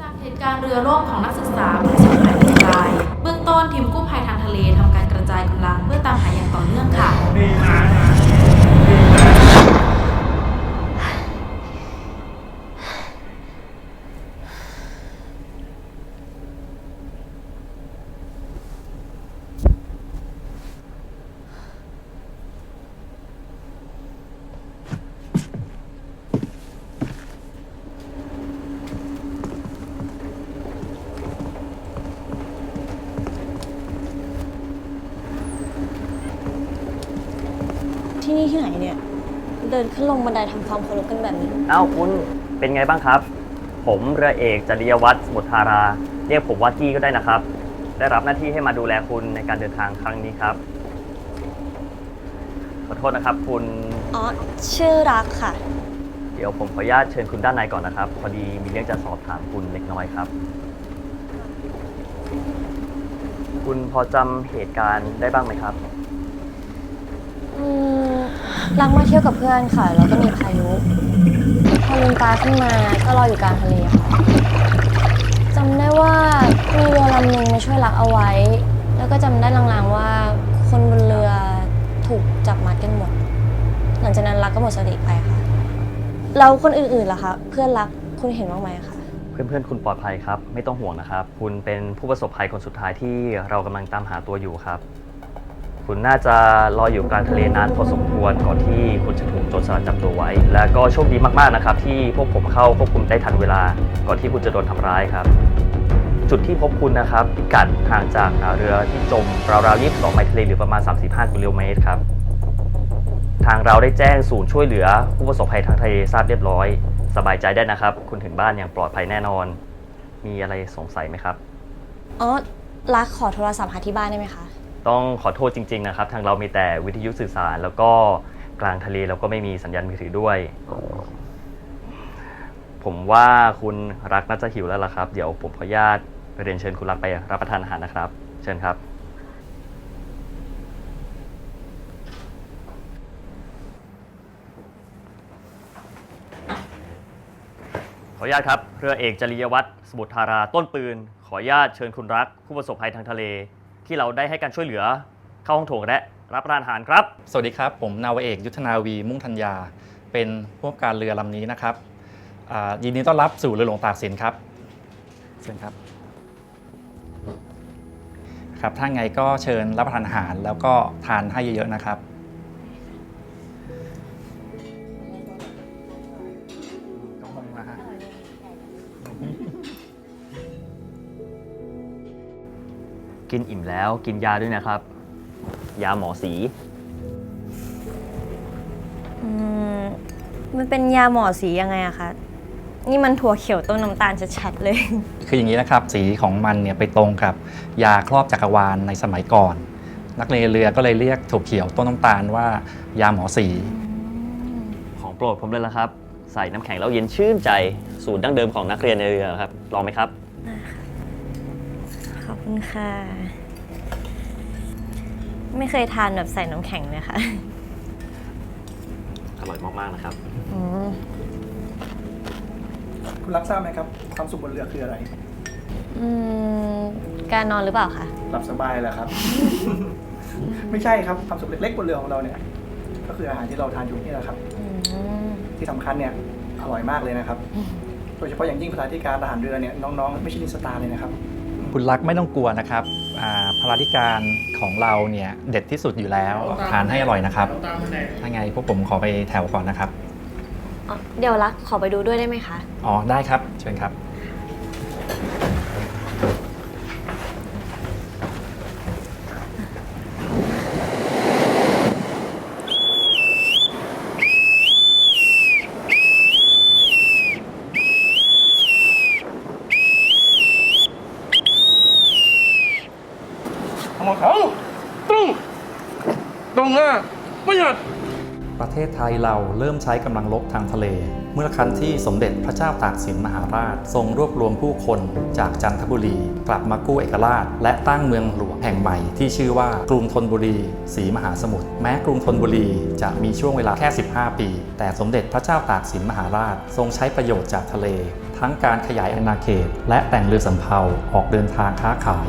จากเหตุการณ์เรือล่มของนักศึกษาผู้สูญหายหนึ่งราย เบื้องต้นทีมกู้ภัยทางทะเลทำการกระจายกำลังเพื่อตามหาอย่างต่อเนื่องค่ะ นี่ที่ไหนเนี่ย เดินขึ้นลงบันไดทำความเคารพกันแบบนี้ เอ้าคุณเป็นไงบ้างครับ ผมเรือเอกจริยวัฒน์สมุทรธารา เรียกผมว่ากี้ก็ได้นะครับ ได้รับหน้าที่ให้มาดูแลคุณในการเดินทางครั้งนี้ครับ ขอโทษนะครับคุณ อ๋อ ชื่อรักค่ะ เดี๋ยวผมขออนุญาตเชิญคุณด้านในก่อนนะครับ พอดีมีเรื่องจะสอบถามคุณเล็กน้อยครับ คุณพอจำเหตุการณ์ได้บ้างไหมครับ อืม รักมาเที่ยวกับเพื่อนค่ะ แล้วก็มีพายุพอลืมตาขึ้นมาก็ลอยอยู่กลางทะเลค่ะจำได้ว่ามีเรือลำหนึ่งมาช่วยรักเอาไว้ แล้วก็จำได้ลางๆว่าคนบนเรือถูกจับมัดกันหมด หลังจากนั้นรักก็หมดสติไปค่ะ แล้วคนอื่นๆล่ะคะ เพื่อนรักคุณเห็นบ้างไหมคะเพื่อนๆ คุณปลอดภัยครับ ไม่ต้องห่วงนะครับ คุณเป็นผู้ประสบภัยคนสุดท้ายที่เรากำลังตามหาตัวอยู่ครับ คุณน่าจะลอยอยู่กลางทะเลนานพอสมควรก่อนที่คุณจะถูกโจรสลัดจับตัวไว้ และก็โชคดีมากๆนะครับ ที่พวกผมเข้าควบคุมได้ทันเวลา ก่อนที่คุณจะโดนทำร้ายครับ จุดที่พบคุณนะครับพิกัดห่างจากเรือที่จมราวๆ22ไมล์ทะเลหรือประมาณ 35กิโลเมตรครับทางเราได้แจ้งศูนย์ช่วยเหลือ ผู้ประสบภัยทางทะเลทราบเรียบร้อย สบายใจได้นะครับ คุณถึงบ้านอย่างปลอดภัยแน่นอน มีอะไรสงสัยไหมครับ อ๋อรักขอโทรศัพท์หาที่บ้านได้ไหมคะ ต้องขอโทษจริง ๆ นะครับ ทางเรามีแต่วิทยุสื่อสาร แล้วก็กลางทะเลเราก็ไม่มีสัญญาณมือถือด้วย ผมว่าคุณรักน่าจะหิวแล้วล่ะครับ เดี๋ยวผมขออนุญาตเรียนเชิญคุณรักไปรับประทานอาหารนะครับ เชิญครับขออนุญาตครับ เรือเอกจริยวัฒน์สมุทรธาราต้นปืน ขออนุญาตเชิญคุณรัก ผู้ประสบภัยทางทะเล ที่เราได้ให้การช่วยเหลือเข้าห้องโถงและรับประทานอาหารครับ สวัสดีครับ ผมนาวาเอกยุทธนาวีมุ่งธัญญา เป็นผู้กำกับการเรือลำนี้นะครับอ่ายินดีต้อนรับสู่เรือหลวงตากสินครับเชิญครับครับถ้าไงก็เชิญรับประทานอาหารแล้วก็ทานให้เยอะๆนะครับ กินอิ่มแล้วกินยาด้วยนะครับ ยาหมอสี อืมมันเป็นยาหมอสียังไงอะคะ นี่มันถั่วเขียวต้มน้ำตาลชัดๆเลย คืออย่างนี้นะครับ สีของมันเนี่ยไปตรงกับยาครอบจักรวาลในสมัยก่อน นักเรียนเรือก็เลยเรียกถั่วเขียวต้นน้ำตาลว่ายาหมอสี ของโปรดผมเลยละครับ ใส่น้ำแข็งแล้วเย็นชื่นใจสูตรดั้งเดิมของนักเรียนในเรือครับลองไหมครับขอบ คุณค่ะ ไม่เคยทานแบบใส่น้ำแข็งเลยค่ะ อร่อยมากๆนะครับ อืมคุณรักทราบไหมครับ ความสุขบนเรือคืออะไร อืมการนอนหรือเปล่าคะ หลับสบายแหละครับ ไม่ใช่ครับ ความสุขเล็กๆบนเรือของเราเนี่ย ก็คืออาหารที่เราทานอยู่นี่แหละครับ อืม ที่สำคัญเนี่ย อร่อยมากเลยนะครับ โดยเฉพาะอย่างยิ่งภาธิการทหารเรือเนี่ยน้องๆไม่ใช่ลินสตาร์เลยนะครับ คุณรักไม่ต้องกลัวนะครับอ่าพลาธิการของเราเนี่ยเด็ดที่สุดอยู่แล้วทานให้อร่อยนะครับถ้าไงพวกผมขอไปแถวก่อนนะครับอ๋อเดี๋ยวรักขอไปดูด้วยได้ไหมคะ อ๋อได้ครับเชิญครับ ตรงอะประหยัดประเทศไทยเราเริ่มใช้กำลังรบทางทะเล เมื่อครั้นที่สมเด็จพระเจ้าตากสินมหาราช ทรงรวบรวมผู้คนจากจันทบุรี กลับมากู้เอกราช และตั้งเมืองหลวงแห่งใหม่ที่ชื่อว่ากรุงธนบุรีศรีมหาสมุทรแม้กรุงธนบุรีจะมีช่วงเวลาแค่ 15 ปี แต่สมเด็จพระเจ้าตากสินมหาราช ทรงใช้ประโยชน์จากทะเล ทั้งการขยายอาณาเขต และแต่งเรือสำเภาออกเดินทางค้าขาย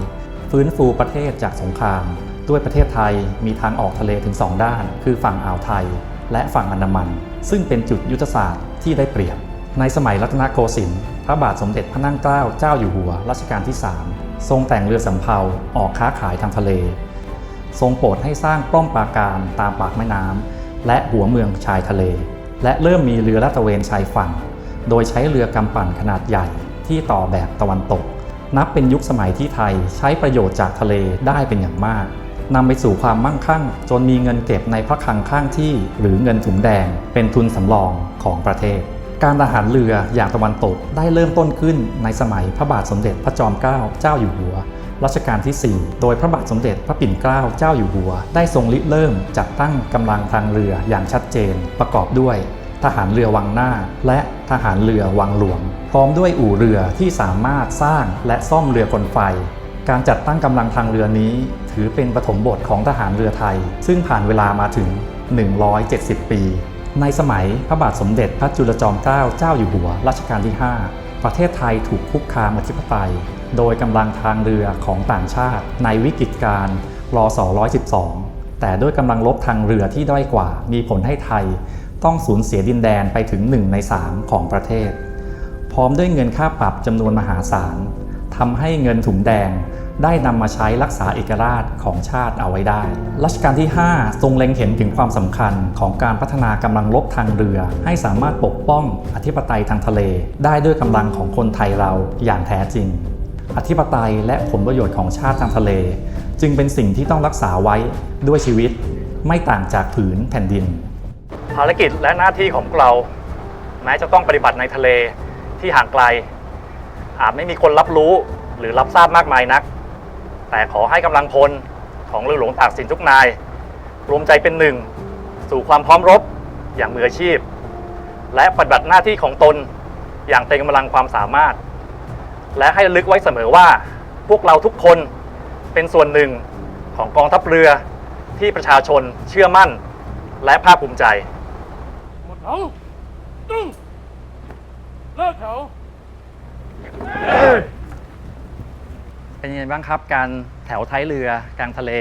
ฟื้นฟูประเทศจากสงคราม ด้วยประเทศไทยมีทางออกทะเลถึง 2 ด้าน คือฝั่งอ่าวไทย และฝั่งอันดามัน ซึ่งเป็นจุดยุทธศาสตร์ที่ได้เปรียบ ในสมัยรัตนโกสินทร์พระบาทสมเด็จพระนั่งเกล้าเจ้าอยู่หัวรัชกาลที่ 3 ทรงแต่งเรือสำเภาออกค้าขายทางทะเล ทรงโปรดให้สร้างป้อมปราการตามปากแม่น้ำและหัวเมืองชายทะเล และเริ่มมีเรือลาดตระเวนชายฝั่ง โดยใช้เรือกำปั่นขนาดใหญ่ที่ต่อแบบตะวันตก นับเป็นยุคสมัยที่ไทยใช้ประโยชน์จากทะเลได้เป็นอย่างมาก นำไปสู่ความมั่งคั่ง จนมีเงินเก็บในพระคลังข้างที่ หรือเงินถุงแดง เป็นทุนสำรองของประเทศ การทหารเรืออย่างตะวันตกได้เริ่มต้นขึ้นในสมัยพระบาทสมเด็จพระจอมเกล้าเจ้าอยู่หัวรัชกาลที่ 4 โดยพระบาทสมเด็จพระปิ่นเกล้าเจ้าอยู่หัว ได้ทรงริเริ่มจัดตั้งกำลังทางเรืออย่างชัดเจน ประกอบด้วย ทหารเรือวังหน้า และทหารเรือวังหลวง พร้อมด้วยอู่เรือที่สามารถสร้างและซ่อมเรือกลไฟ การจัดตั้งกำลังทางเรือนี้ ถือเป็นปฐมบทของทหารเรือไทย ซึ่งผ่านเวลามาถึง 170 ปี ในสมัยพระบาทสมเด็จพระจุลจอมเกล้าเจ้าอยู่หัวรัชกาลที่ 5 ประเทศไทยถูกคุกคามอธิปไตย โดยกำลังทางเรือของต่างชาติ ในวิกฤตการ์รศ112 แต่ด้วยกำลังรบทางเรือที่ด้อยกว่า มีผลให้ไทย ต้องสูญเสียดินแดนไปถึง 1 ใน 3 ของประเทศ พร้อมด้วยเงินค่าปรับจำนวนมหาศาล ทำให้เงินถุงแดงได้นำมาใช้รักษาเอกราชของชาติเอาไว้ได้ รัชกาลที่ 5 ทรงเล็งเห็นถึงความสำคัญของการพัฒนากำลังรบทางเรือ ให้สามารถปกป้องอธิปไตยทางทะเล ได้ด้วยกำลังของคนไทยเราอย่างแท้จริง อธิปไตยและผลประโยชน์ของชาติทางทะเล จึงเป็นสิ่งที่ต้องรักษาไว้ด้วยชีวิต ไม่ต่างจากผืนแผ่นดิน ภารกิจและหน้าที่ของเรา แม้จะต้องปฏิบัติในทะเลที่ห่างไกล อาจไม่มีคนรับรู้หรือรับทราบมากมายนัก แต่ขอให้กำลังพลของเรือหลวงตากสินทุกนาย รวมใจเป็นหนึ่ง สู่ความพร้อมรบอย่างมืออาชีพ และปฏิบัติหน้าที่ของตนอย่างเต็มกำลังความสามารถ และให้ลึกไว้เสมอว่า พวกเราทุกคนเป็นส่วนหนึ่งของกองทัพเรือที่ประชาชนเชื่อมั่น และภาคภูมิใจ หมดเขาตึ้งเลิกเขา เป็นยังไงบ้างครับ การแถวท้ายเรือกลางทะเล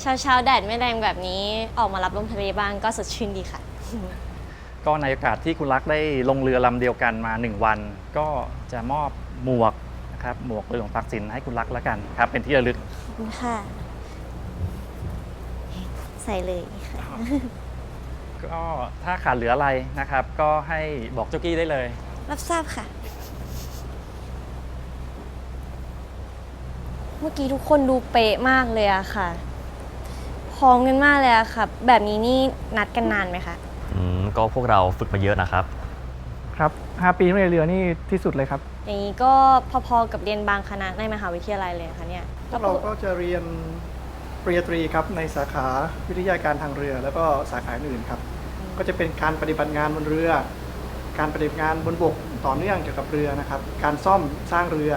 เช้าเช้าๆแดดไม่แรงแบบนี้ออกมารับลมทะเลบ้างก็สดชื่นดีค่ะ ก็ในโอกาสที่คุณรักได้ลงเรือลำเดียวกันมา 1 วัน ก็จะมอบหมวกนะครับหมวกเรือหลวงตากสินให้คุณรักแล้วกันครับ เป็นที่ระลึก ขอบคุณค่ะ ใส่เลยค่ะ ก็ถ้าขาดเหลืออะไรนะครับ ก็ให้บอกเจ้ากี้ได้เลย รับทราบค่ะ มื่อกี้ทุกคนดูเป๊ะมากเลยอะค่ะ พร้อมกันมากเลยอะค่ะ แบบนี้นี่นัดกันนานไหมคะ อืมก็พวกเราฝึกมาเยอะนะครับ ครับ 5 ปีในเรือนี่ที่สุดเลยครับ อย่างนี้ก็พอๆกับเรียนบางคณะในมหาวิทยาลัยเลยค่ะเนี่ยพวกเราก็จะเรียนปริญญาตรีครับในสาขาวิทยาการทางเรือ แล้วก็สาขาอื่นครับ ก็จะเป็นการปฏิบัติงานบนเรือ การปฏิบัติงานบนบกต่อเนื่องเกี่ยวกับเรือนะครับ การซ่อมสร้างเรือ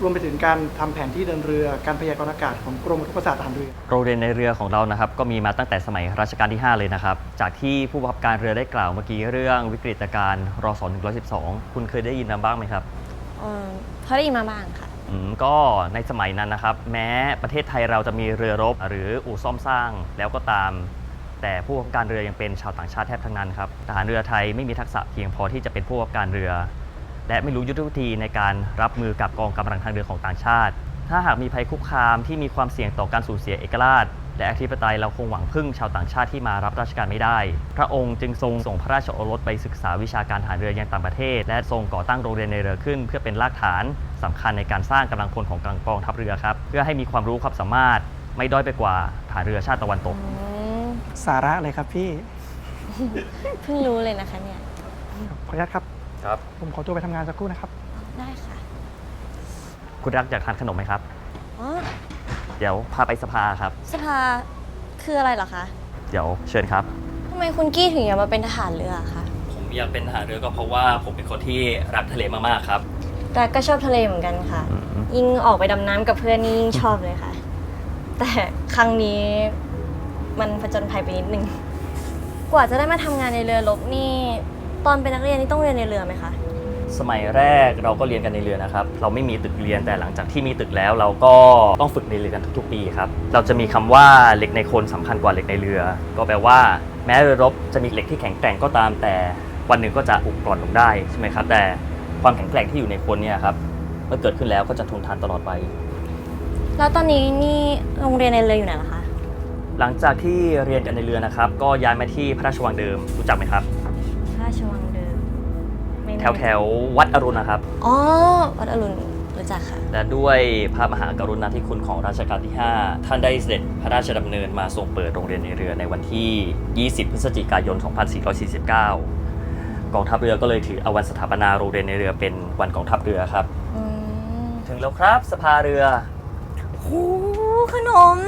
รวมไปถึงการทำแผนที่เดินเรือ การพยากรณ์อากาศของกรมอุทกศาสตร์ทหารเรือ โรงเรียนในเรือของเรานะครับก็มีมาตั้งแต่สมัยรัชกาลที่ 5 เลยนะครับ จากที่ผู้บังคับการเรือได้กล่าวเมื่อกี้เรื่องวิกฤตการณ์รศ112 คุณเคยได้ยินมาบ้างไหมครับเออพอได้ยินมาบ้างค่ะอืมก็ในสมัยนั้นนะครับ แม้ประเทศไทยเราจะมีเรือรบหรืออู่ซ่อมสร้างแล้วก็ตาม แต่ผู้ประกอบการเรือยังเป็นชาวต่างชาติแทบทั้งนั้นครับทหารเรือไทยไม่มีทักษะเพียงพอที่จะเป็นผู้ประกอบการเรือ และไม่รู้ยุทธวิธีในการรับมือกับกองกำลังทางเรือของต่างชาติ ถ้าหากมีภัยคุกคามที่มีความเสี่ยงต่อการสูญเสียเอกราช และอธิปไตยเราคงหวังพึ่งชาวต่างชาติที่มารับราชการไม่ได้ พระองค์จึงทรงส่งพระราชโอรสไปศึกษาวิชาการทหารเรือยังต่างประเทศ และทรงก่อตั้งโรงเรียนในเรือขึ้น เพื่อเป็นรากฐานสำคัญในการสร้างกำลังพลของกองทัพเรือครับ เพื่อให้มีความรู้ความสามารถไม่ด้อยไปกว่าทหารเรือชาติตะวันตกอืมสาระเลยครับพี่ เพิ่งรู้เลยนะคะเนี่ย ขออนุญาตครับ ครับ ผมขอตัวไปทำงานสักครู่นะครับ ได้ค่ะคุณรักอยากทานขนมไหมครับ อ๋อเดี๋ยวพาไปสภาครับ สภาคืออะไรเหรอคะเดี๋ยวเชิญครับ ทำไมคุณกี้ถึงอยากมาเป็นทหารเรืออะคะผมอยากเป็นทหารเรือก็เพราะว่าผมเป็นคนที่รักทะเลมากๆครับแต่ก็ชอบทะเลเหมือนกันค่ะ อืมยิ่งออกไปดำน้ำกับเพื่อนนี่ยิ่งชอบเลยค่ะ แต่ครั้งนี้มันผจญภัยไปนิดนึง กว่าจะได้มาทำงานในเรือรบนี่ ตอนเป็นนักเรียนนี่ต้องเรียนในเรือไหมคะ สมัยแรกเราก็เรียนกันในเรือนะครับ เราไม่มีตึกเรียนแต่หลังจากที่มีตึกแล้วเราก็ต้องฝึกในเรือกันทุกๆ ปีครับ เราจะมีคำว่าเหล็กในโคนสำคัญกว่าเหล็กในเรือ ก็แปลว่า แม้เรือรบจะมีเหล็กที่แข็งแกร่งก็ตาม แต่วันหนึ่งก็จะอุกร่อนลงได้ใช่ไหมครับ แต่ความแข็งแกร่งที่อยู่ในโคนเนี่ยครับเมื่อเกิดขึ้นแล้วก็จะทนทานตลอดไป แล้วตอนนี้นี่โรงเรียนในเรืออยู่ไหนล่ะคะ หลังจากที่เรียนกันในเรือนะครับ ก็ย้ายมาที่พระราชวังเดิมรู้จักไหมครับ แถน่วแถวๆวัดอรุณนะครับ อ๋อ วัดอรุณรู้จักค่ะ และด้วยพระมหากรุณาธิคุณของรัชกาลที่ 5 ท่านได้เสด็จพระราชดำเนินมาทรงเปิดโรงเรียนในเรือในวันที่ 20 พฤศจิกายน 2449 กองทัพเรือก็เลยถือเอาวันสถาปนาโรงเรียนในเรือเป็นวันกองทัพเรือครับอืมถึงแล้วครับสภาเรือโอ้ขนม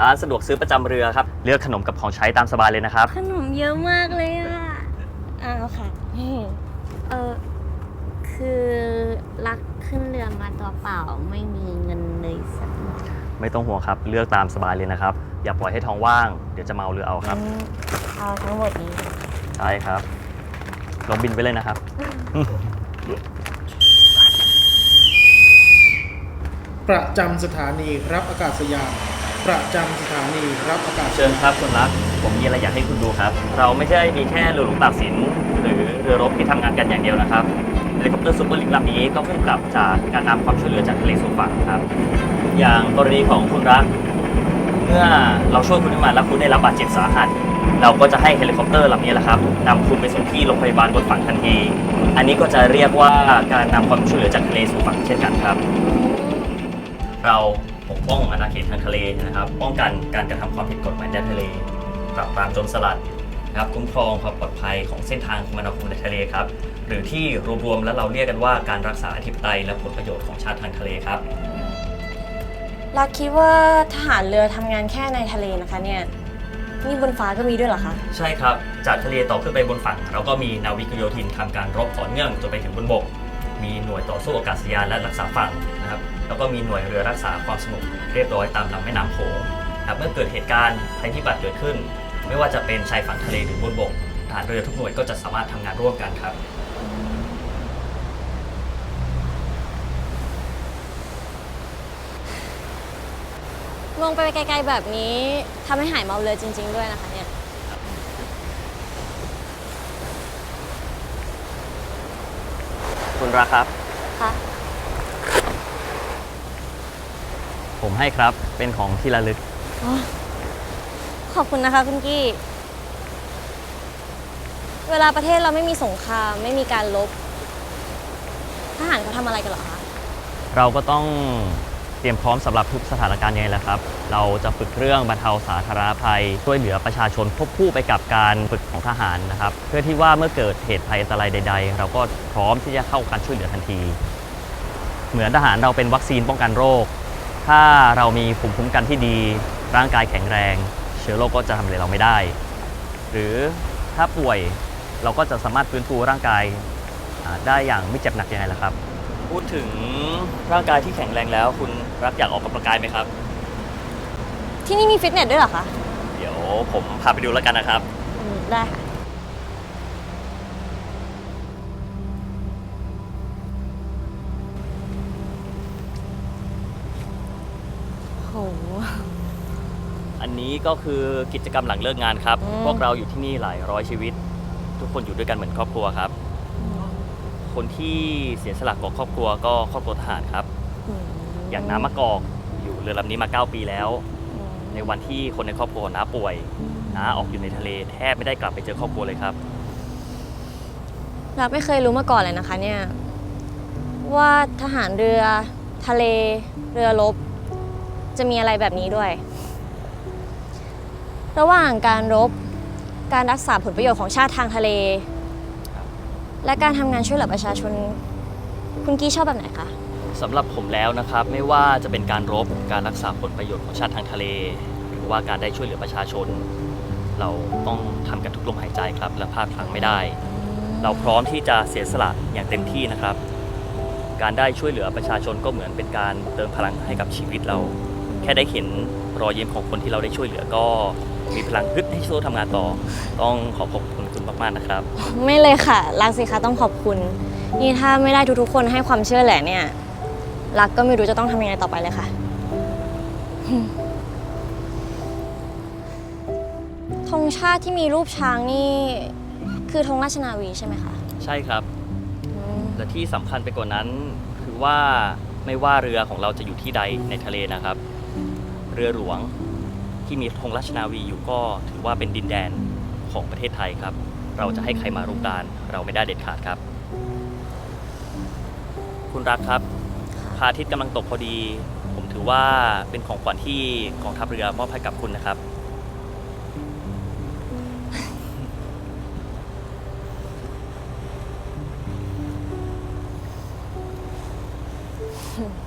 ร้านสะดวกซื้อประจำเรือครับ เลือกขนมกับของใช้ตามสบายเลยนะครับ ขนมเยอะมากเลยอะอ้าวค่ะ เออคือรักขึ้นเรือมาตัวเปล่าไม่มีเงินเลยสักหน่อยไม่ต้องห่วงครับเลือกตามสบายเลยนะครับ อย่าปล่อยให้ท้องว่างเดี๋ยวจะเมาเรือเอาครับ งั้นเอาทั้งหมดนี้ ใช่ครับลงบินไปเลยนะครับ ประจำสถานีรับอากาศยาน ประจำสถานีรับอากาศเชิญครับคุณรัก ผมมีอะไรอยากให้คุณดูครับ เราไม่ใช่มีแค่เรือหลวงตากสินหรือ เรือรบที่ทำงานกันอย่างเดียวนะครับเฮลิคอปเตอร์ซูเปอร์ลิงลำนี้ก็เพิ่งกลับจากการนำความช่วยเหลือจากทะเลสู่ฝั่งครับ อย่างกรณีของคุณรัก เมื่อเราช่วยคุณขึ้นมาแล้วคุณได้รับบาดเจ็บสาหัส เราก็จะให้เฮลิคอปเตอร์ลำนี้แหละครับนำคุณไปส่งที่โรงพยาบาลบนฝั่งทันทีอันนี้ก็จะเรียกว่าการนำความช่วยเหลือจากทะเลสู่ฝั่งเช่นกันครับ เราปกป้องอาณาเขตทางทะเลนะครับ ป้องกันการกระทำความผิดกฎหมายในทะเลปราบปรามโจรสลัด นะครับคุ้มครองความปลอดภัยของเส้นทางคมนาคมในทะเลครับ หรือที่รวมๆแล้วเราเรียกกันว่าการรักษาอธิปไตยและผลประโยชน์ของชาติทางทะเลครับ เราคิดว่าทหารเรือทำงานแค่ในทะเลนะคะเนี่ยนี่บนฟ้าก็มีด้วยเหรอคะ ใช่ครับ จากทะเลต่อขึ้นไปบนฝั่งเราก็มีนาวิกโยธินทำการรบต่อเนื่องจนไปถึงบนบก มีหน่วยต่อสู้อากาศยานและรักษาฝั่งนะครับ แล้วก็มีหน่วยเรือรักษาความสงบเรียบร้อยตามลำแม่น้ำโขงนะครับเมื่อเกิดเหตุการณ์ภัยพิบัติเกิดขึ้น ไม่ว่าจะเป็นชายฝั่งทะเลหรือบนบกทหารเรือทุกหน่วยก็จะสามารถทำงานร่วมกันครับ มองไปไกลๆแบบนี้ทำให้หายเมาเลยจริง ๆ ด้วยนะคะเนี่ย คุณรักครับ ค่ะ ผมให้ครับเป็นของที่ระลึก ขอบคุณนะคะคุณกี้ เวลาประเทศเราไม่มีสงคราม ไม่มีการลบทหารเขาทำอะไรกันเหรอคะ เราก็ต้องเตรียมพร้อมสำหรับทุกสถานการณ์ยังไงล่ะครับ เราจะฝึกเรื่องบรรเทาสาธารณภัย ช่วยเหลือประชาชนควบคู่ไปกับการฝึกของทหารนะครับ เพื่อที่ว่าเมื่อเกิดเหตุภัยอันตรายใด ๆ เราก็พร้อมที่จะเข้าการช่วยเหลือทันที เหมือนทหารเราเป็นวัคซีนป้องกันโรค ถ้าเรามีภูมิคุ้มกันที่ดี ร่างกายแข็งแรง ชื้อโรคก็จะทำอะไรเราไม่ได้ หรือถ้าป่วยเราก็จะสามารถฟื้นฟูร่างกายอ่าได้อย่างไม่เจ็บหนักยังไงล่ะครับ พูดถึงร่างกายที่แข็งแรงแล้ว คุณรักอยากออกกำลังกายไหมครับ ที่นี่มีฟิตเนสด้วยเหรอคะ เดี๋ยวผมพาไปดูแล้วกันนะครับอืมได้ค่ะ อันนี้ก็คือกิจกรรมหลังเลิกงานครับ อืม พวกเราอยู่ที่นี่หลายร้อยชีวิต ทุกคนอยู่ด้วยกันเหมือนครอบครัวครับ คนที่เสียสละของครอบครัวก็ครอบครัวทหารครับมอย่างน้ำมะกอกอยู่เรือลำนี้มา 9 ปีแล้วอืมในวันที่คนในครอบครัวของน้าป่วยน้าออกอยู่ในทะเลแทบไม่ได้กลับไปเจอครอบครัวเลยครับ เราไม่เคยรู้มาก่อนเลยนะคะเนี่ย ว่าทหารเรือ ทะเล เรือรบจะมีอะไรแบบนี้ด้วย ระหว่างการรบ การรักษาผลประโยชน์ของชาติทางทะเล และการทำงานช่วยเหลือประชาชน คุณกี้ชอบแบบไหนคะ สำหรับผมแล้วนะครับ ไม่ว่าจะเป็นการรบการรักษาผลประโยชน์ของชาติทางทะเล หรือว่าการได้ช่วยเหลือประชาชน เราต้องทำกันทุกลมหายใจครับ และพลาดพลั้งไม่ได้ เราพร้อมที่จะเสียสละอย่างเต็มที่นะครับ การได้ช่วยเหลือประชาชนก็เหมือนเป็นการเติมพลังให้กับชีวิตเรา แค่ได้เห็นรอยยิ้มของคนที่เราได้ช่วยเหลือก็ มีพลังฮึดให้สู้ทำงานต่อ ต้องขอขอบคุณคุณมากๆนะครับ ไม่เลยค่ะ รักสิคะต้องขอบคุณ นี่ถ้าไม่ได้ทุกๆ คนให้ความเชื่อแหละเนี่ย รักก็ไม่รู้จะต้องทำยังไงต่อไปเลยค่ะ ธงชาติที่มีรูปช้างนี่ คือธงราชนาวีใช่ไหมคะใช่ครับ อืมและที่สำคัญไปกว่านั้น คือว่าไม่ว่าเรือของเราจะอยู่ที่ใดในทะเลนะครับ เรือหลวง ที่มีธงราชนาวีอยู่ก็ถือว่าเป็นดินแดนของประเทศไทยครับ เราจะให้ใครมารุกรานเราไม่ได้เด็ดขาดครับ คุณรักครับพระอาทิตย์กำลังตกพอดี ผมถือว่าเป็นของขวัญที่กองทัพเรือมอบให้กับคุณนะครับค